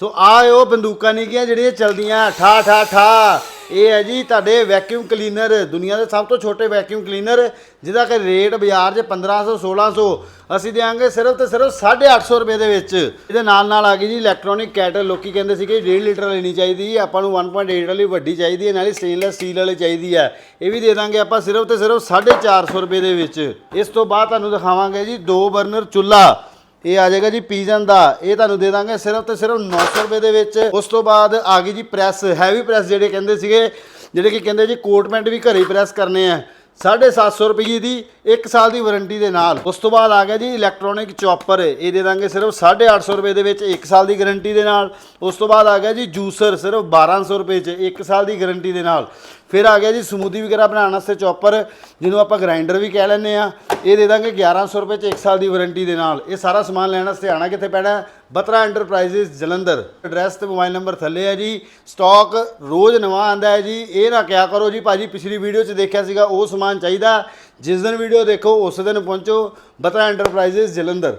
ਸੋ ਆ ਉਹ ਬੰਦੂਕਾਂ ਨਹੀਂ ਗਿਆ ਜਿਹੜੀਆਂ ਚਲਦੀਆਂ, ਠਾ ਠਾ ਠਾ। ਇਹ ਹੈ ਜੀ ਤੁਹਾਡੇ ਵੈਕਿਊਮ ਕਲੀਨਰ ਦੁਨੀਆ ਦੇ ਸਭ ਤੋਂ ਛੋਟੇ ਵੈਕਿਊਮ ਕਲੀਨਰ ਜਿਹਦਾ ਕਿ ਰੇਟ ਬਾਜ਼ਾਰ 'ਚ 1500 1600 ਅਸੀਂ ਦੇਾਂਗੇ ਸਿਰਫ ਤੇ ਸਿਰਫ 850 ਰੁਪਏ ਦੇ ਵਿੱਚ। ਇਹਦੇ ਨਾਲ ਨਾਲ ਆ ਗਈ ਜੀ ਇਲੈਕਟ੍ਰੋਨਿਕ ਕੈਟਲ ਲੋਕੀ ਕਹਿੰਦੇ ਸੀ ਕਿ 1.5 ਲੀਟਰ ਲੈਣੀ ਨਹੀਂ ਚਾਹੀਦੀ ਆਪਾਂ ਨੂੰ 1.8 ਵਾਲੀ ਵੱਡੀ ਚਾਹੀਦੀ ਹੈ, ਨਾਲੇ ਸਟੇਨਲੈਸ ਸਟੀਲ ਵਾਲੀ ਚਾਹੀਦੀ ਹੈ। ਇਹ ਵੀ ਦੇ ਦਾਂਗੇ ਆਪਾਂ ਸਿਰਫ ਤੇ ਸਿਰਫ 450 ਰੁਪਏ ਦੇ ਵਿੱਚ। ਇਸ ਤੋਂ ਬਾਅਦ ਤੁਹਾਨੂੰ ਦਿਖਾਵਾਂਗੇ ਜੀ ਦੋ ਬਰਨਰ ਚੁੱਲ੍ਹਾ। ਇਹ ਆ ਜਾਏਗਾ ਜੀ ਪੀਜਨ ਦਾ। ਇਹ ਤੁਹਾਨੂੰ ਦੇ ਦਾਂਗੇ ਸਿਰਫ ਤੇ ਸਿਰਫ 900 ਰੁਪਏ ਦੇ ਵਿੱਚ। ਉਸ ਤੋਂ ਬਾਅਦ ਆ ਗਈ ਜੀ ਪ੍ਰੈਸ ਹੈਵੀ ਪ੍ਰੈਸ ਜਿਹੜੇ ਕਹਿੰਦੇ ਸੀਗੇ, ਜਿਹੜੇ ਕਿ ਕਹਿੰਦੇ ਜੀ ਕੋਟ ਪੈਂਟ ਵੀ ਘਰੇ ਪ੍ਰੈਸ ਕਰਨੇ ਆ। 750 ਰੁਪਏ ਦੀ 1 ਸਾਲ ਦੀ ਵਾਰੰਟੀ ਦੇ ਨਾਲ। ਉਸ ਤੋਂ ਬਾਅਦ ਆ ਗਿਆ ਜੀ ਇਲੈਕਟ੍ਰੋਨਿਕ ਚੌਪਰ ਇਹ ਦੇ ਦਾਂਗੇ ਸਿਰਫ 850 ਰੁਪਏ ਦੇ ਵਿੱਚ 1 ਸਾਲ ਦੀ ਗਾਰੰਟੀ ਦੇ ਨਾਲ। ਉਸ ਤੋਂ ਬਾਅਦ ਆ ਗਿਆ ਜੀ ਜੂਸਰ ਸਿਰਫ 1200 ਰੁਪਏ ਚ 1 ਸਾਲ ਦੀ ਗਾਰੰਟੀ ਦੇ ਨਾਲ। ਫਿਰ ਆ ਗਿਆ ਜੀ ਸਮੂਦੀ ਵਗੈਰਾ ਬਣਾਉਣ ਵਾਸਤੇ ਚੌਪਰ ਜਿਹਨੂੰ ਆਪਾਂ ਗ੍ਰਾਈਂਡਰ ਵੀ ਕਹਿ ਲੈਂਦੇ ਆ ਇਹ ਦੇ ਦਾਂਗੇ 1100 ਰੁਪਏ ਚ 1 ਸਾਲ ਦੀ ਵਾਰੰਟੀ ਦੇ ਨਾਲ। ਇਹ ਸਾਰਾ ਸਮਾਨ ਲੈਣ ਵਾਸਤੇ ਆਣਾ ਕਿੱਥੇ ਪੈਣਾ? ਹੈ? ਬਤਰਾ ਐਂਟਰਪ੍ਰਾਈਜ਼ਸ ਜਲੰਧਰ। ਐਡਰੈਸ ਤੇ ਮੋਬਾਈਲ ਨੰਬਰ ਥੱਲੇ ਹੈ ਜੀ। ਸਟਾਕ ਰੋਜ਼ ਨਵਾਂ ਆਂਦਾ ਹੈ ਜੀ। ਇਹ ਨਾ ਕਿਆ ਕਰੋ ਜੀ, ਭਾਜੀ ਪਿਛਲੀ ਵੀਡੀਓ 'ਚ ਦੇਖਿਆ ਸੀਗਾ, ਉਹ ਸਮਾਨ ਚਾਹੀਦਾ। ਜਿਸ ਦਿਨ ਵੀਡੀਓ ਦੇਖੋ, ਉਸ ਦਿਨ ਪਹੁੰਚੋ। ਬਤਰਾ ਐਂਟਰਪ੍ਰਾਈਜ਼ਸ ਜਲੰਧਰ।